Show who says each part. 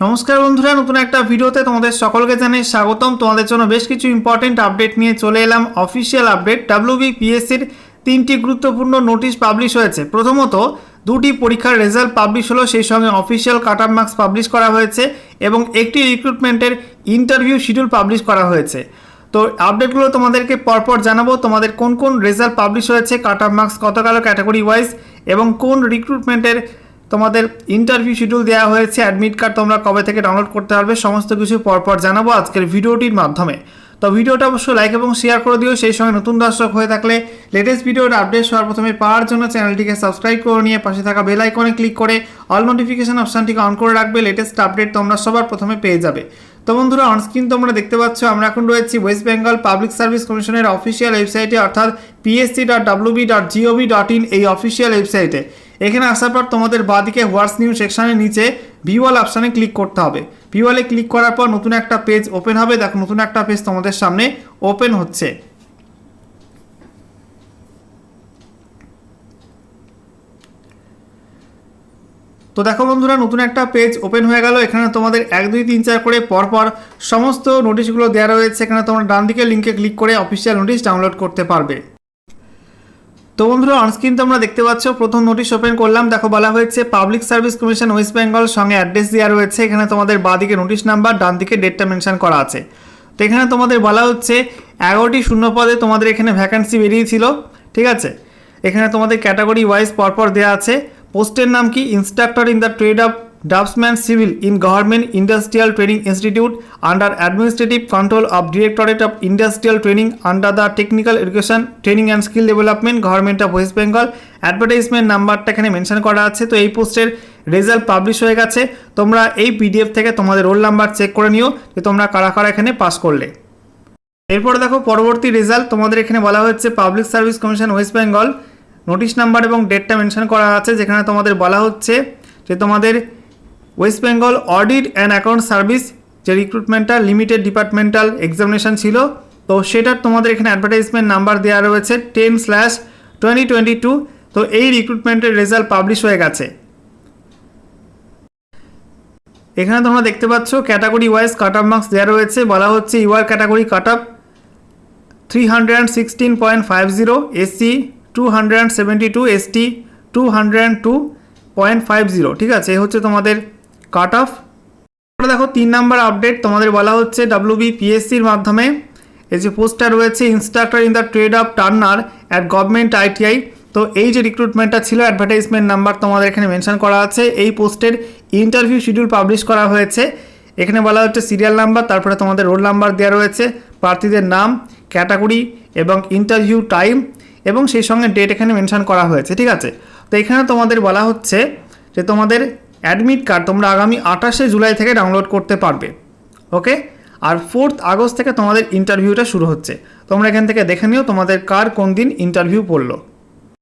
Speaker 1: নমস্কার বন্ধুরা, নতুন একটা ভিডিওতে তোমাদের সকলকে জানাই স্বাগতম। তোমাদের জন্য বেশ কিছু ইম্পর্টেন্ট আপডেট নিয়ে চলে এলাম। অফিসিয়াল আপডেট ডাব্লিউবিপিএসসির তিনটি গুরুত্বপূর্ণ নোটিশ পাবলিশ হয়েছে। প্রথমত, দুটি পরীক্ষার রেজাল্ট পাবলিশ হলো, সেই সঙ্গে official cut off marks publish করা হয়েছে এবং একটি রিক্রুটমেন্টের ইন্টারভিউ শিডিউল পাবলিশ করা হয়েছে। তো আপডেটগুলো তোমাদেরকে পরপর জানাব। তোমাদের কোন কোন রেজাল্ট পাবলিশ হয়েছে কাট অফ মার্কস কত কালো ক্যাটাগরি ওয়াইজ এবং কোন রিক্রুটমেন্টের তোমাদের ইন্টারভিউ শিডিউল দেওয়া হয়েছে অ্যাডমিট কার্ড তোমরা কবে থেকে ডাউনলোড করতে পারবে, সমস্ত কিছু পরপর জানাব আজকের ভিডিওটির মাধ্যমে। তো ভিডিওটা অবশ্যই লাইক এবং শেয়ার করে দিও, সেই সময় নতুন দর্শক হয়ে থাকলে লেটেস্ট ভিডিওর আপডেট সবার প্রথমে পাওয়ার জন্য চ্যানেলটিকে সাবস্ক্রাইব করে নিয়ে পাশে থাকা বেল আইকনে ক্লিক করে অল নোটিফিকেশন অপশানটিকে অন করে রাখবে লেটেস্ট আপডেট তোমরা সবার প্রথমে পেয়ে যাবে। তো বন্ধুরা অনস্ক্রিন তোমরা দেখতে পাচ্ছ, আমরা এখন রয়েছি ওয়েস্ট বেঙ্গল পাবলিক সার্ভিস কমিশনের অফিসিয়াল ওয়েবসাইটে অর্থাৎ PSC dot WB dot GOV dot in এই অফিসিয়াল ওয়েবসাইটে এখানে আসার পর তোমাদের বাঁদিকে হোয়াটস নিউ সেকশনের নিচে ভিওয়াল অপশানে ক্লিক করতে হবে। ভিওয়ালে ক্লিক করার পর নতুন একটা পেজ ওপেন হবে। দেখো, নতুন একটা পেজ তোমাদের সামনে ওপেন হচ্ছে। তো দেখো বন্ধুরা, নতুন একটা পেজ ওপেন হয়ে গেল। এখানে তোমাদের এক, দুই, তিন, চার করে পরপর সমস্ত নোটিশগুলো দেওয়া রয়েছে। এখানে তোমরা ডান দিকে লিঙ্কে ক্লিক করে অফিসিয়াল নোটিশ ডাউনলোড করতে পারবে। তো বন্ধুরা অনস্ক্রিন তোমরা দেখতে পাচ্ছ, প্রথম নোটিশ ওপেন করলাম। দেখো, বলা হয়েছে public service commission West Bengal সঙ্গে অ্যাড্রেস দেওয়া রয়েছে। এখানে তোমাদের বাঁদিকে নোটিশ নাম্বার ডান দিকে ডেটটা মেনশন করা আছে। তো এখানে তোমাদের বলা হচ্ছে, এগারোটি শূন্য পদে তোমাদের এখানে ভ্যাকান্সি বেরিয়েছিল, ঠিক আছে? এখানে তোমাদের ক্যাটাগরি ওয়াইজ পরপর দেওয়া আছে। পোস্টের নাম কি? Instructor in the trade of draughtsman civil in government industrial training institute under administrative control of directorate of industrial training under the technical education training and skill development government of West Bengal advertisement নাম্বারটা এখানে mention করা আছে, তো এই পোস্টের result publish হয়ে গেছে। তোমরা এই পিডিএফ থেকে তোমাদের রোল নাম্বার চেক করে নিও, যে তোমরা কারা কারা এখানে পাস করলে। এরপর দেখো, পরবর্তী রেজাল্ট তোমাদের এখানে বলা হচ্ছে public service commission West Bengal notice number এবং ডেটটা মেনশন করা আছে, যেখানে তোমাদের বলা হচ্ছে যে তোমাদের West Bengal audit and account service যে রিক্রুটমেন্টটা লিমিটেড ডিপার্টমেন্টাল এক্সামিনেশন ছিল, তো সেটার তোমাদের এখানে অ্যাডভার্টাইজমেন্ট নাম্বার দেওয়া রয়েছে ten slash twenty twenty two তো এই রিক্রুটমেন্টের রেজাল্ট পাবলিশ হয়ে গেছে। এখানে তোমরা দেখতে পাচ্ছ category wise cut off marks দেওয়া রয়েছে, বলা হচ্ছে UR category cut off three hundred sixteen point five zero SC two hundred seventy two ST two hundred two point five zero ঠিক আছে? এই হচ্ছে তোমাদের কাট অফ দেখো, তিন নাম্বার আপডেট তোমাদের বলা হচ্ছে ডাব্লিউবি পিএসসির মাধ্যমে। এই যে পোস্টটা রয়েছে instructor in the trade of turner at government ITI তো এই যে রিক্রুটমেন্টটা ছিল অ্যাডভার্টাইজমেন্ট নাম্বার তোমাদের এখানে মেনশন করা আছে। এই পোস্টের ইন্টারভিউ শিডিউল পাবলিশ করা হয়েছে। এখানে বলা হচ্ছে সিরিয়াল নাম্বার তারপরে তোমাদের রোল নাম্বার দেওয়া রয়েছে, প্রার্থীদের নাম ক্যাটাগরি এবং ইন্টারভিউ টাইম এবং সেই সঙ্গে ডেট এখানে মেনশন করা হয়েছে, ঠিক আছে? তো এখানে তোমাদের বলা হচ্ছে যে তোমাদের অ্যাডমিট কার্ড তোমরা আগামী আঠাশে জুলাই থেকে ডাউনলোড করতে পারবে, ওকে? আর ফোর্থ আগস্ট থেকে তোমাদের ইন্টারভিউটা শুরু হচ্ছে। তোমরা এখান থেকে দেখে নিও তোমাদের কার কোন দিন ইন্টারভিউ পড়ল।